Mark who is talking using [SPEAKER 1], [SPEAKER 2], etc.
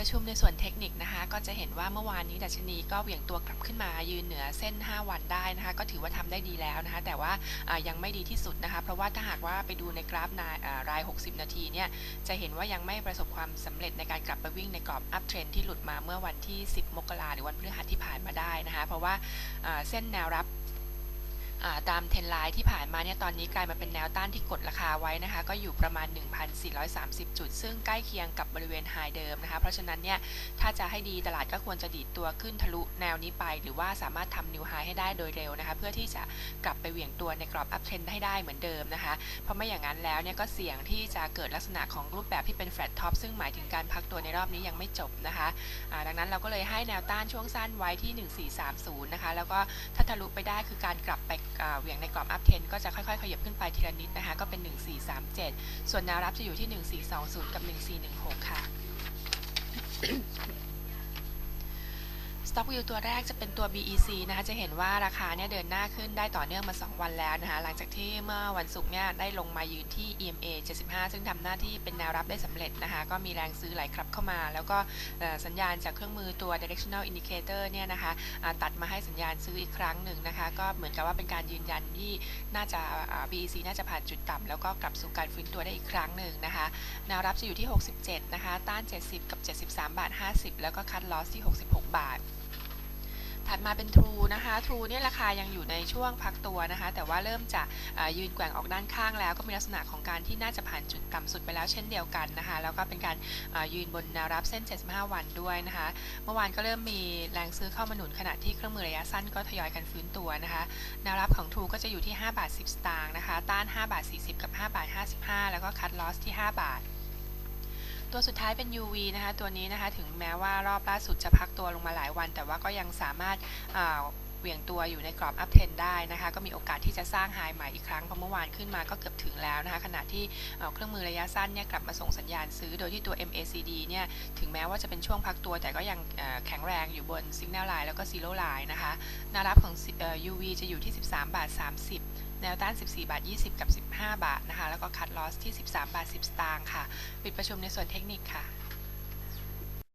[SPEAKER 1] ประชุมในส่วนเทคนิคนะคะ ก็จะเห็นว่าเมื่อวานนี้ดัชนีก็เหวี่ยงตัวกลับขึ้นมายืนเหนือเส้น 5 วันได้นะคะ ก็ถือว่าทำได้ดีแล้วนะคะ แต่ว่ายังไม่ดีที่สุดนะคะ เพราะว่าถ้าหากว่าไปดูในกราฟนายราย 60 นาทีเนี่ยจะเห็นว่ายังไม่ประสบความสำเร็จในการกลับไปวิ่งในกรอบอัพเทรนที่หลุดมาเมื่อวันที่ 10 มกราหรือวันพฤหัสที่ผ่านมาได้นะคะ เพราะว่าาเส้นแนวรับ ตามเทรนไลน์ที่ผ่านมาเนี่ยตอนนี้กลายมาเป็นแนวต้านที่กดราคาไว้นะคะ ก็อยู่ประมาณ 1,430 จุด ซึ่งใกล้เคียงกับบริเวณไฮเดิมนะคะ เพราะฉะนั้นเนี่ยถ้าจะให้ดีตลาดก็ควรจะดีดตัวขึ้นทะลุแนวนี้ไป หรือว่าสามารถทำนิวไฮให้ได้โดยเร็วนะคะ เพื่อที่จะกลับไปเหวี่ยงตัวในกรอบอัพเทรนให้ได้เหมือนเดิมนะคะ เพราะไม่อย่างนั้นแล้วเนี่ยก็เสี่ยงที่จะเกิดลักษณะของรูปแบบที่เป็นแฟลตท็อปซึ่งหมายถึงการพักตัวในรอบนี้ยังไม่จบนะคะดังนั้นเราก็เลยให้แนวต้านช่วงสั้นไว้ที่ 1430 นะคะ แล้วก็ถ้าทะลุไปได้คือการกลับไปเหวี่ยงในกรอบอัพเทนก็จะค่อยๆ ขยับขึ้นไปทีละนิดนะคะ ก็เป็น 1437 ส่วนแนวรับจะอยู่ที่ 1420 กับ 1416 ค่ะ Stock View ตัวแรกจะเป็นตัว BEC นะคะจะเห็นว่าราคาเนี่ยเดินหน้าขึ้นได้ต่อเนื่องมา 2 วันแล้วนะคะหลังจากที่เมื่อวันศุกร์เนี่ยได้ลงมายืนที่ EMA 75 ซึ่งทำหน้าที่เป็นแนวรับได้สำเร็จนะคะก็มีแรงซื้อไหลกลับเข้ามา แล้วก็สัญญาณจากเครื่องมือตัว directional indicator เนี่ยนะคะตัดมาให้สัญญาณซื้ออีกครั้งหนึ่งนะคะก็เหมือนกับว่าเป็นการยืนยันที่น่าจะ BEC น่าจะผ่านจุดต่ำแล้วก็กลับสู่การฟื้นตัวได้อีกครั้งหนึ่งนะคะแนวรับจะอยู่ที่ 67 นะคะต้าน 70 กับ 73 บาท 50 แล้วก็คัดลอสที่ 66 บาท ถัดมาเป็น True นะคะ True เนี่ยราคายังอยู่ในช่วงพักตัวนะคะ แต่ว่าเริ่มจะยืนแกว่งออกด้านข้างแล้วก็มีลักษณะของการที่น่าจะผ่านจุดต่ำสุดไปแล้วเช่นเดียวกันนะคะ แล้วก็เป็นการยืนบนแนวรับเส้น 75 วันด้วยนะคะ เมื่อวานก็เริ่มมีแรงซื้อเข้ามาหนุนขณะที่เครื่องมือระยะสั้นก็ทยอยกันฟื้นตัวนะคะแนวรับของ True ก็จะอยู่ที่ 5 บาท 10 สตางค์นะคะ ต้าน 5 บาท 40 กับ 5 บาท 55 แล้วก็คัดลอสที่ 5 บาท ตัวสุดท้ายเป็น UV นะคะ ตัวนี้นะคะ ถึงแม้ว่ารอบล่าสุดจะพักตัวลงมาหลายวัน แต่ว่าก็ยังสามารถ เหวี่ยงตัวอยู่ในกรอบอัพเทนได้นะคะ ก็มีโอกาสที่จะสร้างไฮใหม่อีกครั้งเพราะเมื่อวานขึ้นมาก็เกือบถึงแล้วนะคะ ขณะที่เอ่อเครื่องมือระยะสั้นเนี่ยกลับมาส่งสัญญาณซื้อ โดยที่ตัว MACD เนี่ยถึงแม้ว่าจะเป็นช่วงพักตัว แต่ก็ยังแข็งแรงอยู่บน Signal Line แล้วก็ Zero Line นะคะแนวรับของ UV จะอยู่ที่ 13 บาท 30แนวต้าน 14 บาท 20 กับ 15 บาทนะคะ แล้วก็คัดลอสที่ 13 บาท 10 สตางค์ค่ะ ปิดประชุมในส่วนเทคนิคค่ะ